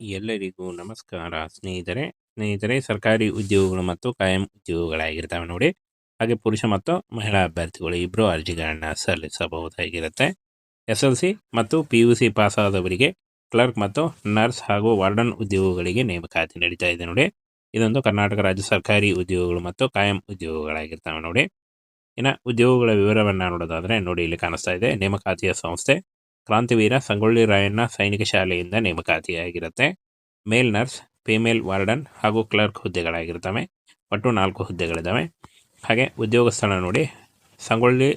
ಎಲ್ಲರಿಗೂ ನಮಸ್ಕಾರ. ಸ್ನೇಹಿತರೆ ಸ್ನೇಹಿತರೆ, ಸರ್ಕಾರಿ ಉದ್ಯೋಗಗಳು ಮತ್ತು ಕಾಯಂ ಉದ್ಯೋಗಗಳಾಗಿರ್ತವೆ ನೋಡಿ. ಹಾಗೆ ಪುರುಷ ಮತ್ತು ಮಹಿಳಾ ಅಭ್ಯರ್ಥಿಗಳು ಇಬ್ಬರು ಅರ್ಜಿಗಳನ್ನ ಸಲ್ಲಿಸಬಹುದಾಗಿರುತ್ತೆ. ಎಸ್ ಎಲ್ ಸಿ ಮತ್ತು ಪಿ ಯು ಸಿ ಪಾಸ್ ಆದವರಿಗೆ ಕ್ಲರ್ಕ್ ಮತ್ತು ನರ್ಸ್ ಹಾಗೂ ವಾರ್ಡನ್ ಉದ್ಯೋಗಗಳಿಗೆ ನೇಮಕಾತಿ ನಡೀತಾ ಇದೆ ನೋಡಿ. ಇದೊಂದು ಕರ್ನಾಟಕ ರಾಜ್ಯ ಸರ್ಕಾರಿ ಉದ್ಯೋಗಗಳು ಮತ್ತು ಕಾಯಂ ಉದ್ಯೋಗಗಳಾಗಿರ್ತವೆ ನೋಡಿ. ಇನ್ನು ಉದ್ಯೋಗಗಳ ವಿವರವನ್ನು ನೋಡೋದಾದ್ರೆ ನೋಡಿ, ಇಲ್ಲಿ ಕಾಣಿಸ್ತಾ ಇದೆ. ನೇಮಕಾತಿಯ ಸಂಸ್ಥೆ ಕ್ರಾಂತಿವೀರ ಸಂಗೊಳ್ಳಿ ರಾಯಣ್ಣ ಸೈನಿಕ ಶಾಲೆಯಿಂದ ನೇಮಕಾತಿಯಾಗಿರುತ್ತೆ. ಮೇಲ್ ನರ್ಸ್, ಫಿಮೇಲ್ ವಾರ್ಡನ್ ಹಾಗೂ ಕ್ಲರ್ಕ್ ಹುದ್ದೆಗಳಾಗಿರ್ತವೆ. ಒಟ್ಟು ನಾಲ್ಕು ಹುದ್ದೆಗಳಿದ್ದಾವೆ ಹಾಗೆ ಉದ್ಯೋಗ ಸ್ಥಳ ನೋಡಿ, ಸಂಗೊಳ್ಳಿ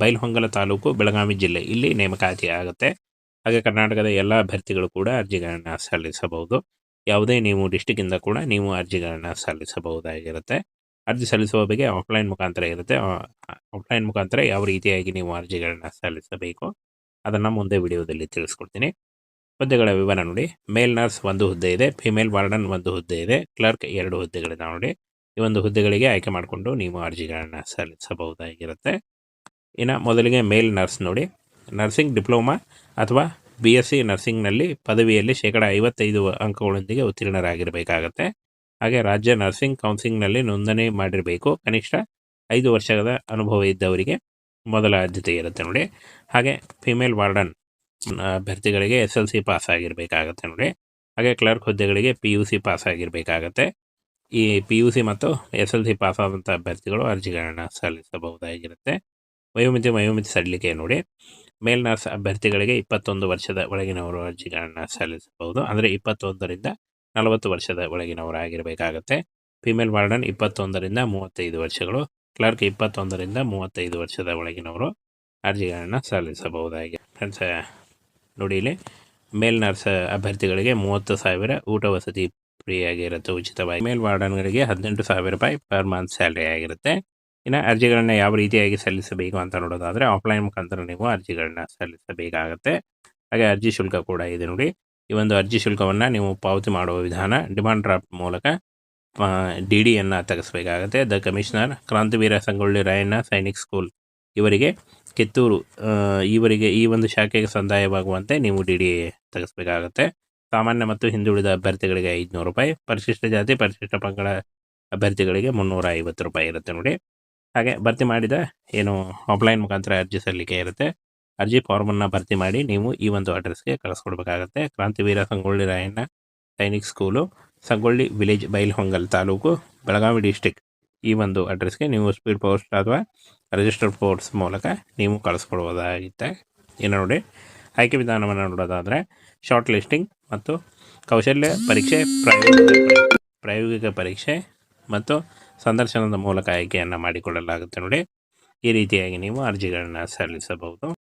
ಬೈಲ್ಹೊಂಗಲ ತಾಲೂಕು ಬೆಳಗಾವಿ ಜಿಲ್ಲೆ ಇಲ್ಲಿ ನೇಮಕಾತಿ ಆಗುತ್ತೆ ಹಾಗೆ ಕರ್ನಾಟಕದ ಎಲ್ಲ ಅಭ್ಯರ್ಥಿಗಳು ಕೂಡ ಅರ್ಜಿಗಳನ್ನು ಸಲ್ಲಿಸಬಹುದು. ಯಾವುದೇ ನೀವು ಡಿಸ್ಟಿಕ್ಕಿಂದ ಕೂಡ ನೀವು ಅರ್ಜಿಗಳನ್ನು ಸಲ್ಲಿಸಬಹುದಾಗಿರುತ್ತೆ. ಅರ್ಜಿ ಸಲ್ಲಿಸುವ ಬಗ್ಗೆ ಆಫ್ಲೈನ್ ಮುಖಾಂತರ ಇರುತ್ತೆ. ಆಫ್ಲೈನ್ ಮುಖಾಂತರ ಯಾವ ರೀತಿಯಾಗಿ ನೀವು ಅರ್ಜಿಗಳನ್ನು ಸಲ್ಲಿಸಬೇಕು ಅದನ್ನು ಮುಂದೆ ವಿಡಿಯೋದಲ್ಲಿ ತಿಳಿಸ್ಕೊಡ್ತೀನಿ. ಹುದ್ದೆಗಳ ವಿವರ ನೋಡಿ. ಮೇಲ್ ನರ್ಸ್ ಒಂದು ಹುದ್ದೆ ಇದೆ, ಫಿಮೇಲ್ ವಾರ್ಡನ್ ಒಂದು ಹುದ್ದೆ ಇದೆ, ಕ್ಲರ್ಕ್ ಎರಡು ಹುದ್ದೆಗಳಿದೆ ನೋಡಿ. ಈ ಒಂದು ಹುದ್ದೆಗಳಿಗೆ ಆಯ್ಕೆ ಮಾಡಿಕೊಂಡು ನೀವು ಅರ್ಜಿಗಳನ್ನು ಸಲ್ಲಿಸಬಹುದಾಗಿರುತ್ತೆ. ಇನ್ನು ಮೊದಲಿಗೆ ಮೇಲ್ ನರ್ಸ್ ನೋಡಿ. ನರ್ಸಿಂಗ್ ಡಿಪ್ಲೊಮಾ ಅಥವಾ ಬಿ ಎಸ್ ಸಿ ನರ್ಸಿಂಗ್ನಲ್ಲಿ ಪದವಿಯಲ್ಲಿ ಶೇಕಡ ಐವತ್ತೈದು ಅಂಕಗಳೊಂದಿಗೆ ಉತ್ತೀರ್ಣರಾಗಿರಬೇಕಾಗತ್ತೆ. ಹಾಗೆ ರಾಜ್ಯ ನರ್ಸಿಂಗ್ ಕೌನ್ಸಿಲಿಂಗ್ನಲ್ಲಿ ನೋಂದಣಿ ಮಾಡಿರಬೇಕು. ಕನಿಷ್ಠ ಐದು ವರ್ಷದ ಅನುಭವ ಇದ್ದವರಿಗೆ ಮೊದಲ ಆದ್ಯತೆ ಇರುತ್ತೆ ನೋಡಿ. ಹಾಗೆ ಫಿಮೇಲ್ ವಾರ್ಡನ್ ಅಭ್ಯರ್ಥಿಗಳಿಗೆ ಎಸ್ ಎಲ್ ಸಿ ಪಾಸ್ ಆಗಿರಬೇಕಾಗತ್ತೆ ನೋಡಿ. ಹಾಗೆ ಕ್ಲರ್ಕ್ ಹುದ್ದೆಗಳಿಗೆ ಪಿ ಯು ಸಿ ಪಾಸ್ ಆಗಿರಬೇಕಾಗತ್ತೆ. ಈ ಪಿ ಯು ಸಿ ಮತ್ತು ಎಸ್ ಎಲ್ ಸಿ ಪಾಸ್ ಆದಂಥ ಅಭ್ಯರ್ಥಿಗಳು ಅರ್ಜಿಗಳನ್ನು ಸಲ್ಲಿಸಬಹುದಾಗಿರುತ್ತೆ. ವಯೋಮಿತಿ ವಯೋಮಿತಿ ಸಡಿಲಿಕೆ ನೋಡಿ. ಮೇಲ್ ನರ್ಸ್ ಅಭ್ಯರ್ಥಿಗಳಿಗೆ ಇಪ್ಪತ್ತೊಂದು ವರ್ಷದ ಒಳಗಿನವರು ಅರ್ಜಿಗಳನ್ನು ಸಲ್ಲಿಸಬಹುದು. ಅಂದರೆ ಇಪ್ಪತ್ತೊಂದರಿಂದ ನಲವತ್ತು ವರ್ಷದ ಒಳಗಿನವರಾಗಿರಬೇಕಾಗತ್ತೆ. ಫಿಮೇಲ್ ವಾರ್ಡನ್ ಇಪ್ಪತ್ತೊಂದರಿಂದ ಮೂವತ್ತೈದು ವರ್ಷಗಳು. ಕ್ಲರ್ಕ್ ಇಪ್ಪತ್ತೊಂದರಿಂದ ಮೂವತ್ತೈದು ವರ್ಷದ ಒಳಗಿನವರು ಅರ್ಜಿಗಳನ್ನು ಸಲ್ಲಿಸಬಹುದಾಗಿದೆ. ಫ್ರೆಂಡ್ಸ್ ನೋಡಿ ಇಲ್ಲಿ ಮೇಲ್ ನರ್ಸ್ ಅಭ್ಯರ್ಥಿಗಳಿಗೆ ಮೂವತ್ತು ಸಾವಿರ ಊಟ ವಸತಿ ಫ್ರೀ ಆಗಿರುತ್ತೆ ಉಚಿತವಾಗಿ. ಮೇಲ್ ವಾರ್ಡನ್ಗಳಿಗೆ ಹದಿನೆಂಟು ಸಾವಿರ ರೂಪಾಯಿ ಪರ್ ಮಂತ್ ಸ್ಯಾಲ್ರಿ ಆಗಿರುತ್ತೆ. ಇನ್ನು ಅರ್ಜಿಗಳನ್ನ ಯಾವ ರೀತಿಯಾಗಿ ಸಲ್ಲಿಸಬೇಕು ಅಂತ ನೋಡೋದಾದರೆ ಆಫ್ಲೈನ್ ಮುಖಾಂತರ ನೀವು ಅರ್ಜಿಗಳನ್ನ ಸಲ್ಲಿಸಬೇಕಾಗತ್ತೆ. ಹಾಗೆ ಅರ್ಜಿ ಶುಲ್ಕ ಕೂಡ ಇದೆ ನೋಡಿ. ಈ ಒಂದು ಅರ್ಜಿ ಶುಲ್ಕವನ್ನು ನೀವು ಪಾವತಿ ಮಾಡುವ ವಿಧಾನ ಡಿಮಾಂಡ್ ಡ್ರಾಫ್ಟ್ ಮೂಲಕ ಡಿ ಡಿಯನ್ನು ತೆಗೆಸಬೇಕಾಗತ್ತೆ. The commissioner Krantiveera Sangolli Rayanna, Sainik school. ಇವರಿಗೆ ಕಿತ್ತೂರು ಇವರಿಗೆ ಈ ಒಂದು ಶಾಖೆಗೆ ಸಂದಾಯವಾಗುವಂತೆ ನೀವು ಡಿ ಡಿ ತೆಗೆಸಬೇಕಾಗತ್ತೆ. ಸಾಮಾನ್ಯ ಮತ್ತು ಹಿಂದುಳಿದ ಅಭ್ಯರ್ಥಿಗಳಿಗೆ ಐದುನೂರು ರೂಪಾಯಿ, ಪರಿಶಿಷ್ಟ ಜಾತಿ, ಪರಿಶಿಷ್ಟ ಪಂಗಡ ಅಭ್ಯರ್ಥಿಗಳಿಗೆ ಮುನ್ನೂರ ಐವತ್ತು ರೂಪಾಯಿ ಇರುತ್ತೆ ನೋಡಿ. ಹಾಗೆ ಭರ್ತಿ ಮಾಡಿದ ಏನು ಆಫ್ಲೈನ್ ಮುಖಾಂತರ ಅರ್ಜಿ ಸಲ್ಲಿಕೆ ಇರುತ್ತೆ. ಅರ್ಜಿ ಫಾರ್ಮನ್ನು ಭರ್ತಿ ಮಾಡಿ ನೀವು ಈ ಒಂದು ಅಡ್ರೆಸ್ಗೆ ಕಳಿಸ್ಕೊಡ್ಬೇಕಾಗತ್ತೆ. ಕ್ರಾಂತಿವೀರ Sangolli Rayanna, Sainik school. Sangolli village Bailhongal taluk, Belagavi district ಈ ಒಂದು ಅಡ್ರೆಸ್ಗೆ ನೀವು ಸ್ಪೀಡ್ ಪೋಸ್ಟ್ ಅಥವಾ ರಿಜಿಸ್ಟರ್ಡ್ ಪೋಸ್ಟ್ ಮೂಲಕ ನೀವು ಕಳಿಸ್ಕೊಡ್ಬೋದಾಗಿತ್ತೆ ಇನ್ನು ನೋಡಿ, ಆಯ್ಕೆ ವಿಧಾನವನ್ನು ನೋಡೋದಾದರೆ ಶಾರ್ಟ್ ಲಿಸ್ಟಿಂಗ್ ಮತ್ತು ಕೌಶಲ್ಯ ಪರೀಕ್ಷೆ, ಪ್ರಾಯೋಗಿಕ ಪರೀಕ್ಷೆ- ಪ್ರಾಯೋಗಿಕ ಪರೀಕ್ಷೆ ಮತ್ತು ಸಂದರ್ಶನದ ಮೂಲಕ ಆಯ್ಕೆಯನ್ನು ಮಾಡಿಕೊಳ್ಳಲಾಗುತ್ತೆ ನೋಡಿ. ಈ ರೀತಿಯಾಗಿ ನೀವು ಅರ್ಜಿಗಳನ್ನು ಸಲ್ಲಿಸಬಹುದು.